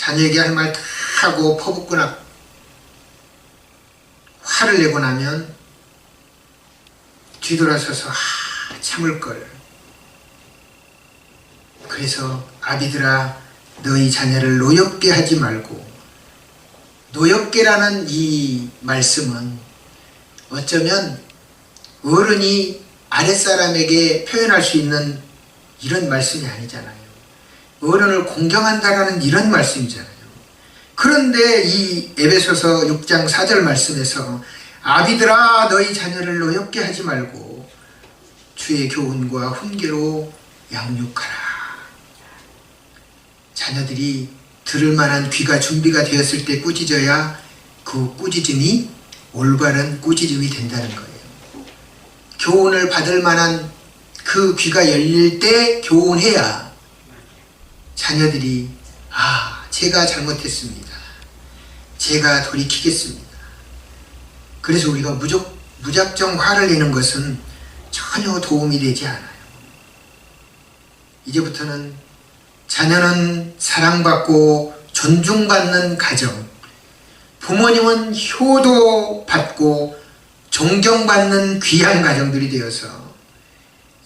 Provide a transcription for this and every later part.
자녀에게 할 말 다 하고 퍼붓거나 화를 내고 나면 뒤돌아서서 아, 참을 걸. 그래서 아비들아 너희 자녀를 노엽게 하지 말고 노엽게라는 이 말씀은 어쩌면 어른이 아랫사람에게 표현할 수 있는 이런 말씀이 아니잖아요. 어른을 공경한다라는 이런 말씀이잖아요. 그런데 이 에베소서 6장 4절 말씀에서 아비들아 너희 자녀를 노엽게 하지 말고 주의 교훈과 훈계로 양육하라. 자녀들이 들을 만한 귀가 준비가 되었을 때 꾸짖어야 그 꾸짖음이 올바른 꾸짖음이 된다는 거예요. 교훈을 받을 만한 그 귀가 열릴 때 교훈해야 자녀들이 아 제가 잘못했습니다. 제가 돌이키겠습니다. 그래서 우리가 무적, 무작정 화를 내는 것은 전혀 도움이 되지 않아요. 이제부터는 자녀는 사랑받고 존중받는 가정, 부모님은 효도받고 존경받는 귀한 가정들이 되어서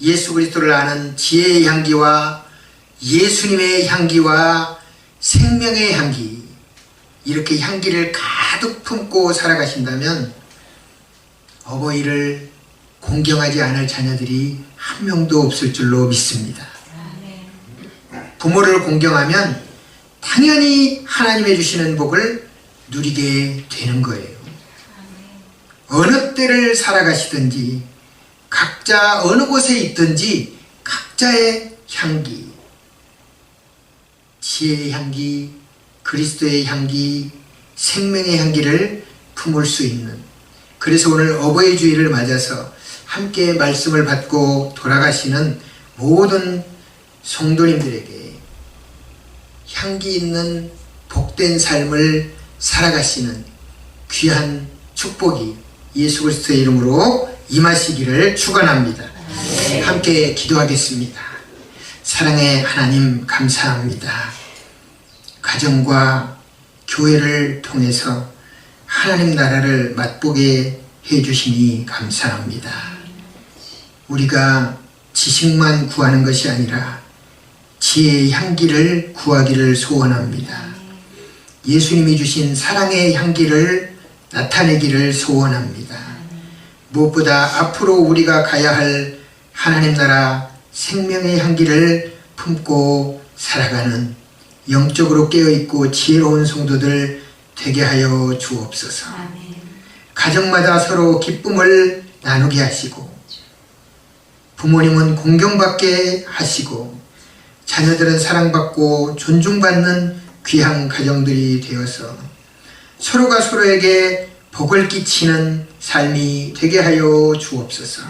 예수 그리스도를 아는 지혜의 향기와 예수님의 향기와 생명의 향기 이렇게 향기를 가득 품고 살아가신다면 어버이를 공경하지 않을 자녀들이 한 명도 없을 줄로 믿습니다. 부모를 공경하면 당연히 하나님의 주시는 복을 누리게 되는 거예요. 어느 때를 살아가시든지 각자 어느 곳에 있든지 각자의 향기, 지혜의 향기, 그리스도의 향기, 생명의 향기를 품을 수 있는 그래서 오늘 어버이 주일을 맞아서 함께 말씀을 받고 돌아가시는 모든 성도님들에게 향기 있는 복된 삶을 살아가시는 귀한 축복이 예수 그리스도의 이름으로 임하시기를 축원합니다. 함께 기도하겠습니다. 사랑의 하나님 감사합니다. 가정과 교회를 통해서 하나님 나라를 맛보게 해주시니 감사합니다. 우리가 지식만 구하는 것이 아니라 지혜의 향기를 구하기를 소원합니다. 예수님이 주신 사랑의 향기를 나타내기를 소원합니다. 무엇보다 앞으로 우리가 가야 할 하나님 나라 생명의 향기를 품고 살아가는 영적으로 깨어있고 지혜로운 성도들 되게 하여 주옵소서. 가정마다 서로 기쁨을 나누게 하시고 부모님은 공경받게 하시고 자녀들은 사랑받고 존중받는 귀한 가정들이 되어서 서로가 서로에게 복을 끼치는 삶이 되게 하여 주옵소서.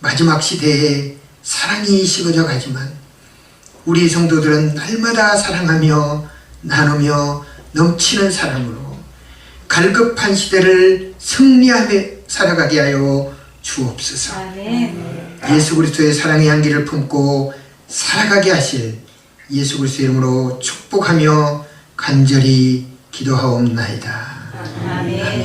마지막 시대에 사랑이 식어져 가지만 우리 성도들은 날마다 사랑하며 나누며 넘치는 사랑으로 갈급한 시대를 승리하며 살아가게 하여 주옵소서. 예수 그리스도의 사랑의 향기를 품고 살아가게 하실 예수 그리스도의 이름으로 축복하며 간절히 기도하옵나이다. 아멘.